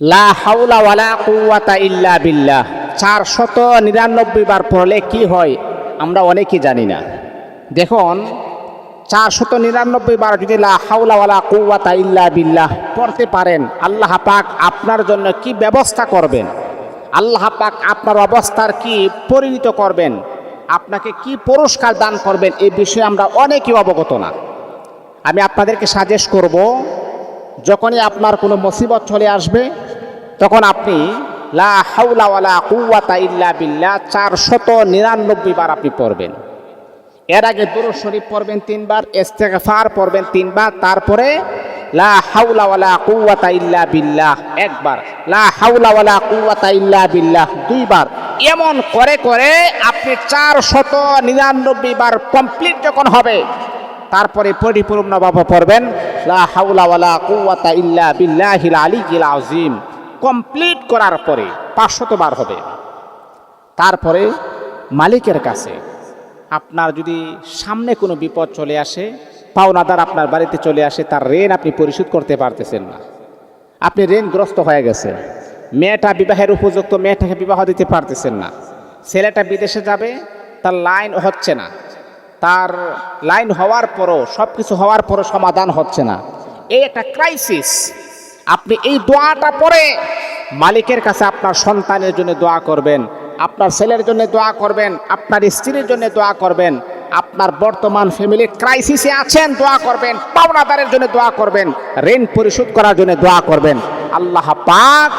লা ইল্লা বিল্লাহ। চার শত নিরানব্বই বার পড়লে কি হয়, আমরা অনেকেই জানি না। দেখুন চার শত নিরানব্বই বার যদি লা ওয়ালা ইল্লা বিল্লাহ পড়তে পারেন, আল্লাহ পাক আপনার জন্য কি ব্যবস্থা করবেন? আল্লাহ পাক আপনার অবস্থার কি পরিণত করবেন? আপনাকে কি পুরস্কার দান করবেন? এই বিষয়ে আমরা অনেকেই অবগত না। আমি আপনাদেরকে সাজেস্ট করব, যখনই আপনার কোনো মুসিবত চলে আসবে তখন আপনি, লা হাউলা ওয়ালা কুওয়াতা ইল্লা বিল্লাহ চার শত নিরানব্বই বার আপনি পড়বেন। এর আগে দুরুদ শরীফ পড়বেন তিনবার, ইস্তেগফার পড়বেন তিনবার, তারপরে, লা হাউলা ওয়ালা কুওয়াতা ইল্লা বিল্লাহ, একবার, লা হাউলা ওয়ালা কুওয়াতা ইল্লা বিল্লাহ, দুইবার। এমন করে করে আপনি চার শত নিরানব্বই বার কমপ্লিট যখন হবে, তারপরে পরিপূর্ণভাবে পড়বেন, লা হাউলা ওয়ালা কুওয়াতা ইল্লা বিল্লাহিল আলিয়্যিল আযীম। কমপ্লিট করার পরে পাঁচশত বার হবে। তারপরে মালিকের কাছে আপনার যদি সামনে কোনো বিপদ চলে আসে, পাওনাদার আপনার বাড়িতে চলে আসে, তার ঋণ আপনি পরিশোধ করতে পারতেছেন না। আপনি ঋণগ্রস্ত হয়ে গেছে মেয়েটা বিবাহের উপযুক্ত মেয়েটাকে বিবাহ দিতে পারতেছেন না। ছেলেটা বিদেশে যাবে, তার লাইন হচ্ছে না। তার লাইন হওয়ার পরও সব কিছু হওয়ার পরও সমাধান হচ্ছে না। এই একটা ক্রাইসিস আপনি এই দোয়াটা পরে মালিকের কাছে আপনার সন্তানের জন্য দোয়া করবেন, আপনার ছেলের জন্য দোয়া করবেন, আপনার স্ত্রীর জন্য দোয়া করবেন, আপনার বর্তমান ফ্যামিলি ক্রাইসিসে আছেন, দোয়া করবেন, পাওনাদারের জন্য দোয়া করবেন, ঋণ পরিশোধ করার জন্য দোয়া করবেন। আল্লাহ পাক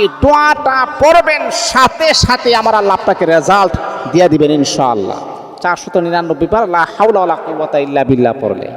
এই দোয়াটা পড়বেন, সাথে সাথে আমার আল্লাহ আপনাকে রেজাল্ট দিয়ে দিবেন ইনশাআল্লাহ। চারশত নিরানব্বই বার লা হাওলা ওয়ালা কুওয়াতা ইল্লা বিল্লাহ পড়লে।